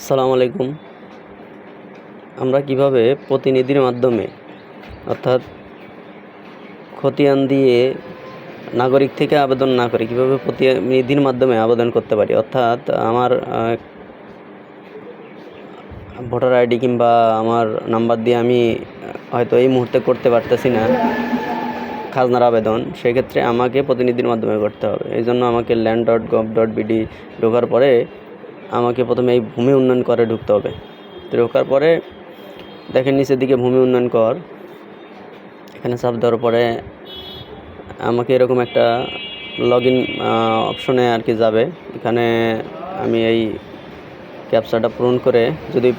আসসালামু আলাইকুম। আমরা কীভাবে প্রতিনিধির মাধ্যমে, অর্থাৎ খতিয়ান দিয়ে নাগরিক থেকে আবেদন না করে কীভাবে প্রতিনিধির মাধ্যমে আবেদন করতে পারি? অর্থাৎ আমার ভোটার আইডি কিংবা আমার নাম্বার দিয়ে আমি, হয়তো এই মুহূর্তে করতে পারতেছি না খাজনার আবেদন, সেক্ষেত্রে আমাকে প্রতিনিধির মাধ্যমে করতে হবে। এই জন্য আমাকে land dot gov dot BD ঢোকার পরে আমাকে প্রথমে এই ভূমি উন্নয়ন করে ঢুকতে হবে। তো ঢোকার পরে দেখেন নিচের দিকে ভূমি উন্নয়ন কর। এখানে চাপ দেওয়ার পরে আমাকে এরকম একটা লগ ইন অপশনে আর কি যাবে। এখানে আমি এই ক্যাপচাটা পূরণ করে যদি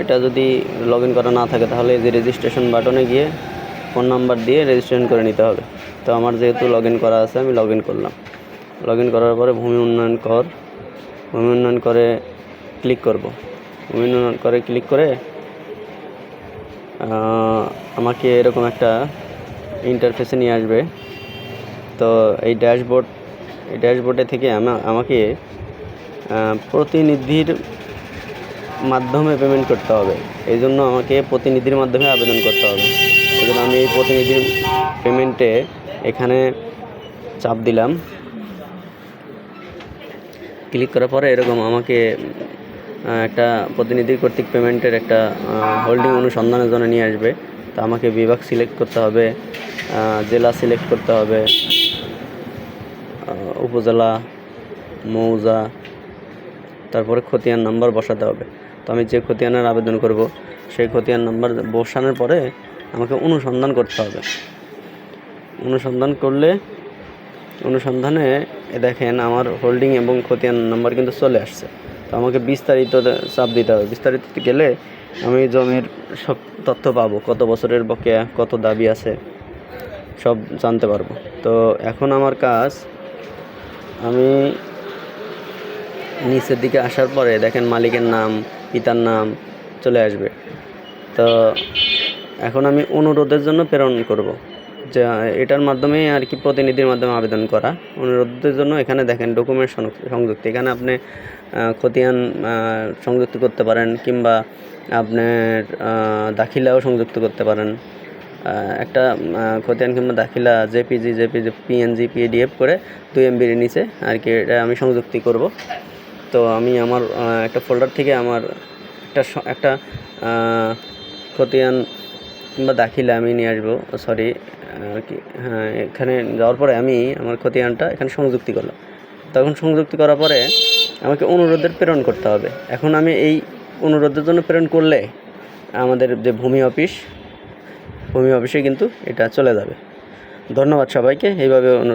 এটা যদি লগ ইন করা না থাকে তাহলে যে রেজিস্ট্রেশন বাটনে গিয়ে ফোন নাম্বার দিয়ে রেজিস্ট্রেশন করে নিতে হবে। তো আমার যেহেতু লগ ইন করা আছে, আমি লগ ইন করলাম। লগ ইন করার পরে ভূমি উন্নয়ন কর। ভূমি উন্নয়ন করে ক্লিক করব। ভূমি উন্নয়ন করে ক্লিক করে আমাকে এরকম একটা ইন্টারফেসে নিয়ে আসবে। তো এই ড্যাশবোর্ড এই ড্যাশবোর্ডে থেকে আমা, আমাকে প্রতিনিধির মাধ্যমে পেমেন্ট করতে হবে। এই জন্য আমাকে প্রতিনিধির মাধ্যমে আবেদন করতে হবে। এই জন্য আমি এই প্রতিনিধির পেমেন্টে এখানে চাপ দিলাম। ক্লিক করার পরে এরকম আমাকে একটা প্রতিনিধি কর্তৃক পেমেন্টের একটা হোল্ডিং অনুসন্ধানের জন্য নিয়ে আসবে। তো আমাকে বিভাগ সিলেক্ট করতে হবে জেলা সিলেক্ট করতে হবে উপজেলা, মৌজা, তারপরে খতিয়ান নাম্বার বসাতে হবে। তো আমি যে খতিয়ানের আবেদন করব, সেই খতিয়ান নাম্বার বসানোর পরে আমাকে অনুসন্ধান করতে হবে। অনুসন্ধান করলে, অনুসন্ধানে এ দেখেন, আমার হোল্ডিং এবং খতিয়ান নাম্বার কিন্তু চলে আসছে। তো আমাকে বিস্তারিত চাপ দিতে হবে। বিস্তারিত গেলে আমি জমির সব তথ্য পাবো। কত বছরের বকেয়া, কত দাবি আছে, সব জানতে পারব। তো এখন আমার কাজ, আমি নিচের দিকে আসার পরে দেখেন মালিকের নাম, পিতার নাম চলে আসবে। তো এখন আমি অনুরোধের জন্য প্রেরণ করব। এটার মাধ্যমে আর কি প্রতিনিধির মাধ্যমে আবেদন করা। অনুরোধের জন্য এখানে দেখেন ডকুমেন্ট সংযুক্তি। এখানে আপনি খতিয়ান সংযুক্ত করতে পারেন, কিংবা আপনার দাখিলাও সংযুক্ত করতে পারেন। একটা খতিয়ান কিংবা দাখিলা জেপিজি জেপিজি, পিএনজি পিএডিএফ করে দুই এমবির নিচে আর কি এটা আমি সংযুক্তি করব। তো আমি আমার একটা ফোল্ডার থেকে আমার একটা একটা খতিয়ান কিংবা দাখিলে আমি নিয়ে আসব সরি আর কি হ্যাঁ এখানে যাওয়ার পরে আমি আমার খতিয়ানটা এখানে সংযুক্তি করলাম। তখন সংযুক্তি করার পরে আমাকে অনুরোধের প্রেরণ করতে হবে। এখন আমি এই অনুরোধের জন্য প্রেরণ করলে আমাদের যে ভূমি অফিস, ভূমি অফিসে কিন্তু এটা চলে যাবে। ধন্যবাদ সবাইকে, এইভাবে অনু